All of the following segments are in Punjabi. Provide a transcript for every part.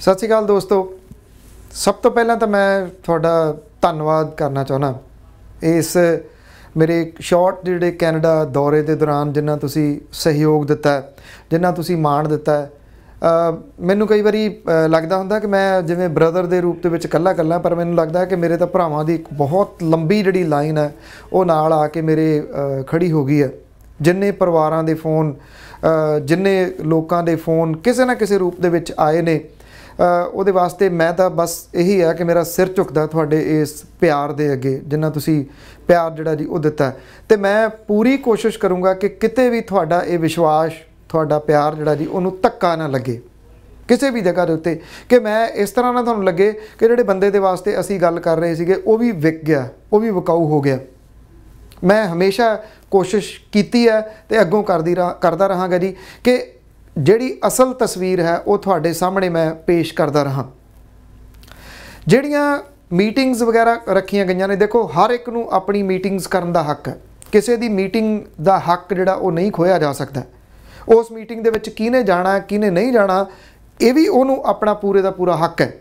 ਸਤਿ ਸ਼੍ਰੀ ਅਕਾਲ ਦੋਸਤੋ। ਸਭ ਤੋਂ ਪਹਿਲਾਂ ਤਾਂ ਮੈਂ ਤੁਹਾਡਾ ਧੰਨਵਾਦ ਕਰਨਾ ਚਾਹੁੰਦਾ। ਇਸ ਮੇਰੇ ਸ਼ਾਰਟ ਜਿਹੜੇ ਕੈਨੇਡਾ ਦੌਰੇ ਦੇ ਦੌਰਾਨ ਜਿੰਨਾ ਤੁਸੀਂ ਸਹਿਯੋਗ ਦਿੱਤਾ ਜਿੰਨਾ ਤੁਸੀਂ ਮਾਣ ਦਿੱਤਾ ਮੈਨੂੰ ਕਈ ਵਾਰੀ ਲੱਗਦਾ ਹੁੰਦਾ ਕਿ ਮੈਂ ਜਿਵੇਂ ਬ੍ਰਦਰ ਦੇ ਰੂਪ ਦੇ ਵਿੱਚ ਇਕੱਲਾ ਇਕੱਲਾ ਪਰ ਮੈਨੂੰ ਲੱਗਦਾ ਕਿ ਮੇਰੇ ਤਾਂ ਭਰਾਵਾਂ ਦੀ ਇੱਕ ਬਹੁਤ ਲੰਬੀ ਜਿਹੜੀ ਲਾਈਨ ਹੈ ਉਹ ਨਾਲ ਆ ਕੇ ਮੇਰੇ ਅ, ਖੜੀ ਹੋ ਗਈ ਹੈ। ਜਿੰਨੇ ਪਰਿਵਾਰਾਂ ਦੇ ਫੋਨ ਜਿੰਨੇ ਲੋਕਾਂ ਦੇ ਫੋਨ ਕਿਸੇ ਨਾ ਕਿਸੇ ਰੂਪ ਦੇ ਵਿੱਚ ਆਏ ਨੇ ਉਹਦੇ ਵਾਸਤੇ ਮੈਂ ਤਾਂ ਬਸ ਇਹੀ ਹੈ ਕਿ ਮੇਰਾ ਸਿਰ ਝੁਕਦਾ ਤੁਹਾਡੇ ਇਸ ਪਿਆਰ ਦੇ ਅੱਗੇ, ਜਿੰਨਾ ਤੁਸੀਂ ਪਿਆਰ ਜਿਹੜਾ ਜੀ ਉਹ ਦਿੱਤਾ ਹੈ। ਤੇ ਮੈਂ ਪੂਰੀ ਕੋਸ਼ਿਸ਼ ਕਰੂੰਗਾ ਕਿ ਕਿਤੇ ਵੀ ਤੁਹਾਡਾ ਇਹ ਵਿਸ਼ਵਾਸ, ਤੁਹਾਡਾ ਪਿਆਰ ਜਿਹੜਾ ਜੀ ਉਹਨੂੰ ਧੱਕਾ ਨਾ ਲੱਗੇ ਕਿਸੇ ਵੀ ਜਗ੍ਹਾ ਦੇ ਉੱਤੇ ਕਿ ਮੈਂ ਇਸ ਤਰ੍ਹਾਂ ਨਾ ਤੁਹਾਨੂੰ ਲੱਗੇ ਕਿ ਜਿਹੜੇ ਬੰਦੇ ਦੇ ਵਾਸਤੇ ਅਸੀਂ ਗੱਲ ਕਰ ਰਹੇ ਸੀਗੇ, ਉਹ ਵੀ ਵਿਕ ਗਿਆ, ਉਹ ਵੀ ਵਿਕਾਊ ਹੋ ਗਿਆ ਮੈਂ ਹਮੇਸ਼ਾ ਕੋਸ਼ਿਸ਼ ਕੀਤੀ ਹੈ ਤੇ ਅੱਗੋਂ ਕਰਦੀ ਕਰਦਾ ਰਹਾਂਗਾ ਜੀ ਕਿ ਜਿਹੜੀ ਅਸਲ ਤਸਵੀਰ ਹੈ, ਉਹ ਤੁਹਾਡੇ ਸਾਹਮਣੇ ਮੈਂ ਪੇਸ਼ ਕਰਦਾ ਰਹਾ। ਜਿਹੜੀਆਂ ਮੀਟਿੰਗਸ ਵਗੈਰਾ ਰੱਖੀਆਂ ਗਈਆਂ ਨੇ, ਦੇਖੋ, ਹਰ ਇੱਕ ਨੂੰ ਆਪਣੀ ਮੀਟਿੰਗਸ ਕਰਨ ਦਾ ਹੱਕ ਹੈ। ਕਿਸੇ ਦੀ ਮੀਟਿੰਗ ਦਾ ਹੱਕ ਜਿਹੜਾ, ਉਹ ਨਹੀਂ ਖੋਇਆ ਜਾ ਸਕਦਾ। ਉਸ ਮੀਟਿੰਗ ਦੇ ਵਿੱਚ ਕਿਹਨੇ ਜਾਣਾ, ਕਿਹਨੇ ਨਹੀਂ ਜਾਣਾ, ਇਹ ਵੀ ਉਹਨੂੰ ਆਪਣਾ ਪੂਰੇ ਦਾ ਪੂਰਾ ਹੱਕ ਹੈ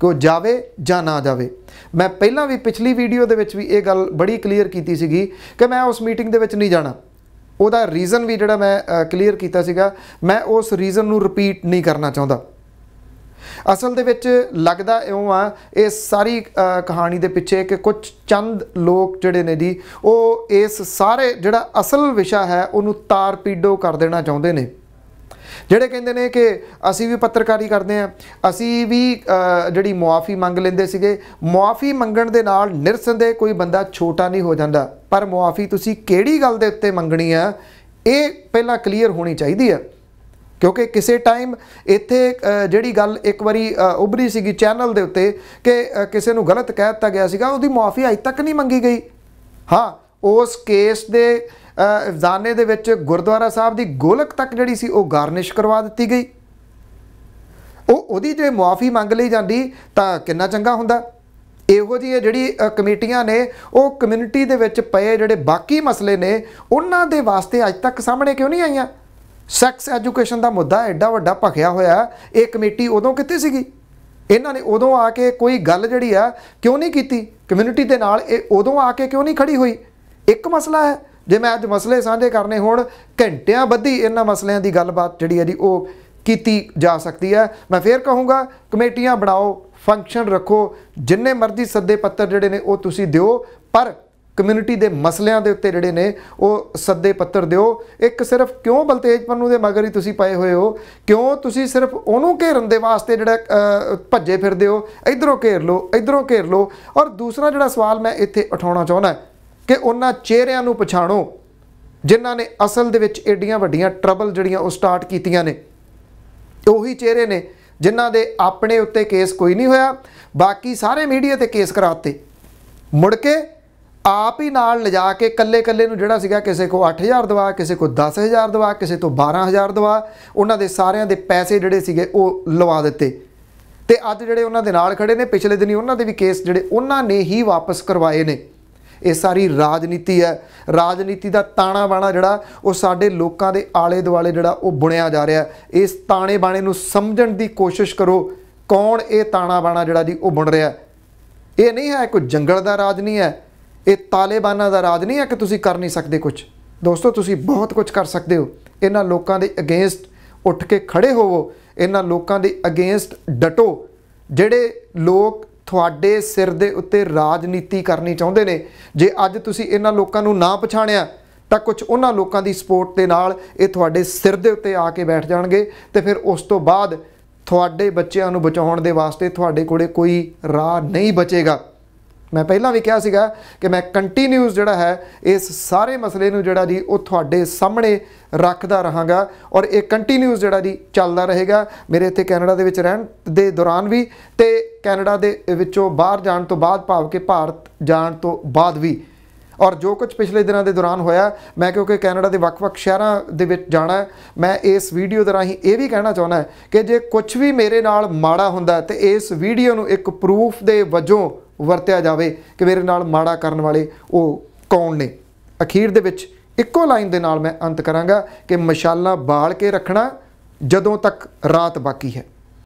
ਕਿ ਉਹ ਜਾਵੇ ਜਾਂ ਨਾ ਜਾਵੇ। ਮੈਂ ਪਹਿਲਾਂ ਵੀ ਪਿਛਲੀ ਵੀਡੀਓ ਦੇ ਵਿੱਚ ਵੀ ਇਹ ਗੱਲ ਬੜੀ ਕਲੀਅਰ ਕੀਤੀ ਸੀਗੀ ਕਿ ਮੈਂ ਉਸ ਮੀਟਿੰਗ ਦੇ ਵਿੱਚ ਨਹੀਂ ਜਾਣਾ। ਉਹਦਾ ਰੀਜ਼ਨ ਵੀ ਜਿਹੜਾ ਮੈਂ ਕਲੀਅਰ ਕੀਤਾ ਸੀਗਾ, ਮੈਂ ਉਸ ਰੀਜ਼ਨ ਨੂੰ ਰਿਪੀਟ ਨਹੀਂ ਕਰਨਾ ਚਾਹੁੰਦਾ। ਅਸਲ ਦੇ ਵਿੱਚ ਲੱਗਦਾ ਇਉਂ ਆ, ਇਹ ਸਾਰੀ ਕਹਾਣੀ ਦੇ ਪਿੱਛੇ ਕਿ ਕੁਝ ਚੰਦ ਲੋਕ ਜਿਹੜੇ ਨੇ ਜੀ, ਉਹ ਇਸ ਸਾਰੇ ਜਿਹੜਾ ਅਸਲ ਵਿਸ਼ਾ ਹੈ, ਉਹਨੂੰ ਤਾਰ ਪੀਡੋ ਕਰ ਦੇਣਾ ਚਾਹੁੰਦੇ ਨੇ। ਜਿਹੜੇ ਕਹਿੰਦੇ ਨੇ ਕਿ ਅਸੀਂ ਵੀ ਪੱਤਰਕਾਰੀ ਕਰਦੇ ਆ ਅਸੀਂ ਵੀ ਜਿਹੜੀ ਮੁਆਫੀ ਮੰਗ ਲੈਂਦੇ ਸੀਗੇ, ਮੁਆਫੀ ਮੰਗਣ ਦੇ ਨਾਲ ਨਿਰਸੰਦੇਹ ਕੋਈ ਬੰਦਾ ਛੋਟਾ ਨਹੀਂ ਹੋ ਜਾਂਦਾ। ਪਰ ਮੁਆਫੀ ਤੁਸੀਂ ਕਿਹੜੀ ਗੱਲ ਦੇ ਉੱਤੇ ਮੰਗਣੀ ਆ, ਇਹ ਪਹਿਲਾਂ ਕਲੀਅਰ ਹੋਣੀ ਚਾਹੀਦੀ ਆ। ਕਿਉਂਕਿ ਕਿਸੇ ਟਾਈਮ ਇੱਥੇ ਜਿਹੜੀ ਗੱਲ ਇੱਕ ਵਾਰੀ ਉਭਰੀ ਸੀਗੀ ਚੈਨਲ ਦੇ ਉੱਤੇ ਕਿ ਕਿਸੇ ਨੂੰ ਗਲਤ ਕਹਿ ਦਿੱਤਾ ਗਿਆ ਸੀਗਾ, ਉਹਦੀ ਮੁਆਫੀ ਅਜੇ ਤੱਕ ਨਹੀਂ ਮੰਗੀ ਗਈ। ਹਾਂ, ਉਸ ਕੇਸ ਦੇ ਅ, ਦੇ ਵਿੱਚ ਗੁਰਦੁਆਰਾ ਸਾਹਿਬ ਦੀ ਗੋਲਕ ਤੱਕ ਜਿਹੜੀ ਸੀ ਉਹ ਗਾਰਨਿਸ਼ ਕਰਵਾ ਦਿੱਤੀ ਗਈ। ਉਹ ਉਹਦੀ ਜੇ ਮੁਆਫੀ ਮੰਗ ਲਈ ਜਾਂਦੀ ਤਾਂ ਕਿੰਨਾ ਚੰਗਾ ਹੁੰਦਾ? ਇਹੋ ਜਿਹੀ ਜਿਹੜੀ ਕਮੇਟੀਆਂ ਨੇ ਉਹ ਕਮਿਊਨਿਟੀ ਦੇ ਵਿੱਚ ਪਏ ਜਿਹੜੇ ਬਾਕੀ ਮਸਲੇ ਨੇ ਉਹਨਾਂ ਦੇ ਵਾਸਤੇ ਅੱਜ ਤੱਕ ਸਾਹਮਣੇ ਕਿਉਂ ਨਹੀਂ ਆਈਆਂ? ਸੈਕਸ ਐਜੂਕੇਸ਼ਨ ਦਾ ਮੁੱਦਾ ਐਡਾ ਵੱਡਾ ਭਖਿਆ ਹੋਇਆ ਇਹ ਕਮੇਟੀ ਉਦੋਂ ਕਿੱਥੇ ਸੀਗੀ? ਇਹਨਾਂ ਨੇ ਉਦੋਂ ਆ ਕੇ ਕੋਈ ਗੱਲ ਜਿਹੜੀ ਆ ਕਿਉਂ ਨਹੀਂ ਕੀਤੀ? ਕਮਿਊਨਿਟੀ ਦੇ ਨਾਲ ਇਹ ਉਦੋਂ ਆ ਕੇ ਕਿਉਂ ਨਹੀਂ ਖੜੀ ਹੋਈ? ਇੱਕ ਮਸਲਾ ਹੈ ਜੇ ਮੈਂ ਅੱਜ ਮਸਲੇ ਸਾਂਝੇ ਕਰਨੇ ਹੋਣ, ਘੰਟਿਆਂ ਬੱਧੀ ਇਹਨਾਂ ਮਸਲਿਆਂ ਦੀ ਗੱਲਬਾਤ ਜਿਹੜੀ ਹੈ ਜੀ ਉਹ ਕੀਤੀ ਜਾ ਸਕਦੀ ਹੈ। ਮੈਂ ਫੇਰ ਕਹੂੰਗਾ, ਕਮੇਟੀਆਂ ਬਣਾਓ ਫੰਕਸ਼ਨ ਰੱਖੋ, ਜਿੰਨੇ ਮਰਜ਼ੀ ਸੱਦੇ ਪੱਤਰ ਜਿਹੜੇ ਨੇ ਉਹ ਤੁਸੀਂ ਦਿਓ, ਪਰ ਕਮਿਊਨਿਟੀ ਦੇ ਮਸਲਿਆਂ ਦੇ ਉੱਤੇ ਜਿਹੜੇ ਨੇ ਉਹ ਸੱਦੇ ਪੱਤਰ ਦਿਓ। ਇੱਕ ਸਿਰਫ ਕਿਉਂ ਬਲਤੇਜ ਪੰਨੂ ਦੇ ਮਗਰ ਹੀ ਤੁਸੀਂ ਪਏ ਹੋਏ ਹੋ? ਕਿਉਂ ਤੁਸੀਂ ਸਿਰਫ ਉਹਨੂੰ ਘੇਰਨ ਦੇ ਵਾਸਤੇ ਜਿਹੜਾ ਭੱਜੇ ਫਿਰਦੇ ਹੋ? ਇਧਰੋਂ ਘੇਰ ਲਓ, ਇਧਰੋਂ ਘੇਰ ਲਓ। ਔਰ ਦੂਸਰਾ ਜਿਹੜਾ ਸਵਾਲ ਮੈਂ ਇੱਥੇ ਉਠਾਉਣਾ ਚਾਹੁੰਦਾ ਕਿ ਉਹਨਾਂ ਚਿਹਰਿਆਂ ਨੂੰ ਪਛਾਣੋ, ਜਿਨ੍ਹਾਂ ਨੇ ਅਸਲ ਦੇ ਵਿੱਚ ਏਡੀਆਂ ਵੱਡੀਆਂ ਟਰਬਲ ਜਿਹੜੀਆਂ ਉਹ ਸਟਾਰਟ ਕੀਤੀਆਂ ਨੇ। ਉਹੀ ਚਿਹਰੇ ਨੇ ਜਿਨ੍ਹਾਂ ਦੇ ਆਪਣੇ ਉੱਤੇ ਕੇਸ ਕੋਈ ਨਹੀਂ ਹੋਇਆ, ਬਾਕੀ ਸਾਰੇ ਮੀਡੀਆ ਤੇ ਕੇਸ ਕਰਾਤੇ। ਮੁੜ ਕੇ ਆਪ ਹੀ ਨਾਲ ਲਿਜਾ ਕੇ ਕੱਲੇ ਕੱਲੇ ਨੂੰ ਜਿਹੜਾ ਸੀਗਾ ਕਿਸੇ ਕੋ 8000 ਦਵਾ, ਕਿਸੇ ਕੋ 10000 ਦਵਾ, ਕਿਸੇ ਤੋਂ 12000 ਦਵਾ, ਉਹਨਾਂ ਦੇ ਸਾਰਿਆਂ ਦੇ ਪੈਸੇ ਜਿਹੜੇ ਸੀਗੇ ਉਹ ਲਵਾ ਦਿੱਤੇ। ਤੇ ਅੱਜ ਜਿਹੜੇ ਉਹਨਾਂ ਦੇ ਨਾਲ ਖੜੇ ਨੇ, ਪਿਛਲੇ ਦਿਨੀ ਉਹਨਾਂ ਦੇ ਵੀ ਕੇਸ ਜਿਹੜੇ ਉਹਨਾਂ ਨੇ ਹੀ ਵਾਪਸ ਕਰਵਾਏ ਨੇ। ਇਹ ਸਾਰੀ ਰਾਜਨੀਤੀ ਹੈ। ਰਾਜਨੀਤੀ ਦਾ ਤਾਣਾ ਬਾਣਾ ਜਿਹੜਾ, ਉਹ ਸਾਡੇ ਲੋਕਾਂ ਦੇ ਆਲੇ ਦੁਆਲੇ ਜਿਹੜਾ, ਉਹ ਬੁਣਿਆ ਜਾ ਰਿਹਾ ਇਸ ਤਾਣੇ ਬਾਣੇ ਨੂੰ ਸਮਝਣ ਦੀ ਕੋਸ਼ਿਸ਼ ਕਰੋ। ਕੌਣ ਇਹ ਤਾਣਾ ਬਾਣਾ ਜਿਹੜਾ ਜੀ, ਉਹ ਬੁਣ ਰਿਹਾ ਇਹ ਨਹੀਂ ਹੈ ਕੋਈ ਜੰਗਲ ਦਾ ਰਾਜ ਨਹੀਂ ਹੈ। ਇਹ ਤਾਲਿਬਾਨਾਂ ਦਾ ਰਾਜ ਨਹੀਂ ਹੈ ਕਿ ਤੁਸੀਂ ਕਰ ਨਹੀਂ ਸਕਦੇ ਕੁਝ ਦੋਸਤੋ, ਤੁਸੀਂ ਬਹੁਤ ਕੁਝ ਕਰ ਸਕਦੇ ਹੋ। ਇਹਨਾਂ ਲੋਕਾਂ ਦੇ ਅਗੇਂਸਟ ਉੱਠ ਕੇ ਖੜੇ ਹੋਵੋ। ਇਹਨਾਂ ਲੋਕਾਂ ਦੇ ਅਗੇਂਸਟ ਡਟੋ। ਜਿਹੜੇ ਲੋਕ ਤੁਹਾਡੇ ਸਿਰ ਦੇ ਉੱਤੇ ਰਾਜਨੀਤੀ ਕਰਨੀ ਚਾਹੁੰਦੇ ਨੇ। ਜੇ ਅੱਜ ਤੁਸੀਂ ਇਹਨਾਂ ਲੋਕਾਂ ਨੂੰ ਨਾ ਪਛਾਣਿਆ, ਤਾਂ ਕੁਝ ਉਹਨਾਂ ਲੋਕਾਂ ਦੀ ਸਪੋਰਟ ਦੇ ਨਾਲ ਇਹ ਤੁਹਾਡੇ ਸਿਰ ਦੇ ਉੱਤੇ ਆ ਕੇ ਬੈਠ ਜਾਣਗੇ ਤੇ ਫਿਰ ਉਸ ਤੋਂ ਬਾਅਦ ਤੁਹਾਡੇ ਬੱਚਿਆਂ ਨੂੰ ਬਚਾਉਣ ਦੇ ਵਾਸਤੇ ਤੁਹਾਡੇ ਕੋਲੇ ਕੋਈ ਰਾਹ ਨਹੀਂ ਬਚੇਗਾ। ਮੈਂ ਪਹਿਲਾਂ ਵੀ ਕਿਹਾ ਸੀਗਾ ਕਿ ਮੈਂ ਕੰਟੀਨਿਊਸ ਜਿਹੜਾ ਹੈ, ਇਸ ਸਾਰੇ ਮਸਲੇ ਨੂੰ ਜਿਹੜਾ ਜੀ ਉਹ ਤੁਹਾਡੇ ਸਾਹਮਣੇ ਰੱਖਦਾ ਰਹਾਂਗਾ ਔਰ ਇਹ ਕੰਟੀਨਿਊਸ ਜਿਹੜਾ ਜੀ ਚੱਲਦਾ ਰਹੇਗਾ। ਮੇਰੇ ਇੱਥੇ ਕੈਨੇਡਾ ਦੇ ਵਿੱਚ ਰਹਿਣ ਦੇ ਦੌਰਾਨ ਵੀ ਤੇ ਕੈਨੇਡਾ ਦੇ ਵਿੱਚੋਂ ਬਾਹਰ ਜਾਣ ਤੋਂ ਬਾਅਦ ਭਾਵ ਕਿ ਭਾਰਤ ਜਾਣ ਤੋਂ ਬਾਅਦ ਵੀ। ਔਰ ਜੋ ਕੁਝ ਪਿਛਲੇ ਦਿਨਾਂ ਦੇ ਦੌਰਾਨ ਹੋਇਆ, ਮੈਂ ਕਿਉਂਕਿ ਕੈਨੇਡਾ ਦੇ ਵੱਖ-ਵੱਖ ਸ਼ਹਿਰਾਂ ਦੇ ਵਿੱਚ ਜਾਣਾ ਮੈਂ ਇਸ ਵੀਡੀਓ ਦੇ ਰਾਹੀਂ ਇਹ ਵੀ ਕਹਿਣਾ ਚਾਹੁੰਦਾ ਕਿ ਜੇ ਕੁਝ ਵੀ ਮੇਰੇ ਨਾਲ ਮਾੜਾ ਹੁੰਦਾ ਹੈ, ਤੇ ਇਸ ਵੀਡੀਓ ਨੂੰ ਇੱਕ ਪ੍ਰੂਫ ਦੇ ਵਜੋਂ ਵਰਤਿਆ ਜਾਵੇ ਕਿ ਮੇਰੇ ਨਾਲ ਮਾੜਾ ਕਰਨ ਵਾਲੇ ਉਹ ਕੌਣ ਨੇ? ਅਖੀਰ ਦੇ ਵਿੱਚ ਇੱਕੋ ਲਾਈਨ ਦੇ ਨਾਲ ਮੈਂ ਅੰਤ ਕਰਾਂਗਾ ਕਿ ਮਸ਼ਾਲਾਂ ਬਾਲ ਕੇ ਰੱਖਣਾ ਜਦੋਂ ਤੱਕ ਰਾਤ ਬਾਕੀ ਹੈ।